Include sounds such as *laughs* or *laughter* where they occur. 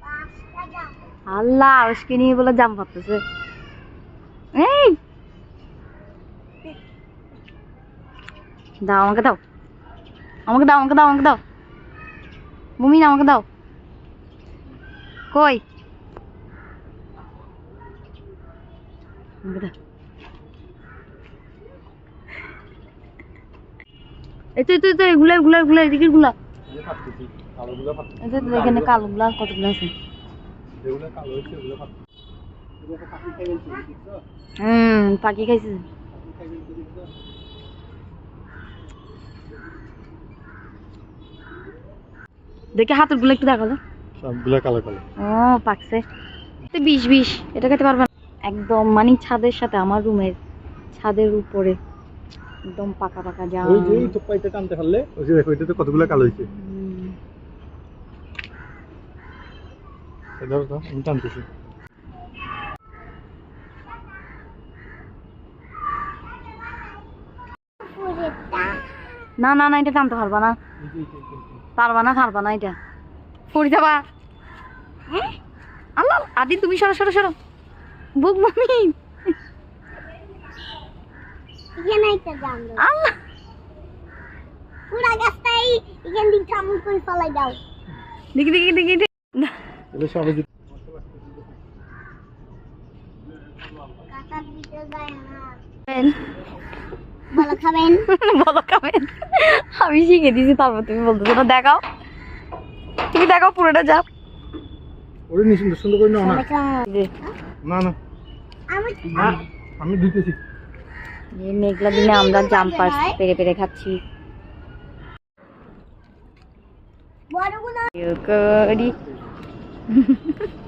পাঁচটা জাম আল্লাহ আরসকে নিয়ে বলে জাম পাততেছে এই! দাও, আমাকে দাও। আমাকে দাও আমাকে দাও আমাকে দাও। মুমিন, আমাকে দাও। কই? এই তো এই তো এই তো এগুলা এগুলা এগুলা এদিকে গুলা এখানে কালো গুলা কতগুলো আছে হুম পাখি খাইছে। দেখে হাতেরগুলো একটু দেখাল সবগুলো কালো কালো। ও পাকছে। তো বিষ বিষ এটা খেতে পারবে না। একদম মানে ছাদের সাথে আমার রুমের ছাদের উপরে। একদম পাকা পাকা জাম। ওই যে এই টানতে পারলে ওই যে দেখো এটাতে কতগুলো কালো হয়েছে। ধরো তো আমি টানতেছি। না না না এটা টানতে পারবা না। পারবা না পারবা না এটা। পড়ে যাবা। হ্যাঁ? আল্লাহ আদি তুমি সরো সরো সরো। বুক মামি। আল্লাহ। পুরা গাছটাই এখান করে ফেলাই দাও। দেখি দেখি দেখি খাবেন? *laughs* বলো খাবেন? আমি শিখে দিয়েছি তারপর তুমি বলতেছো। না দেখাও। তুমি দেখাও পুরোটা যা। ওরে নিশ্চিন্ত সুন্দর করে নাও না না না আমি আমি দিতেছি। এই মেঘলা দিনে আমরা জাম্পার পেরে পেরে খাচ্ছি। করি। *laughs*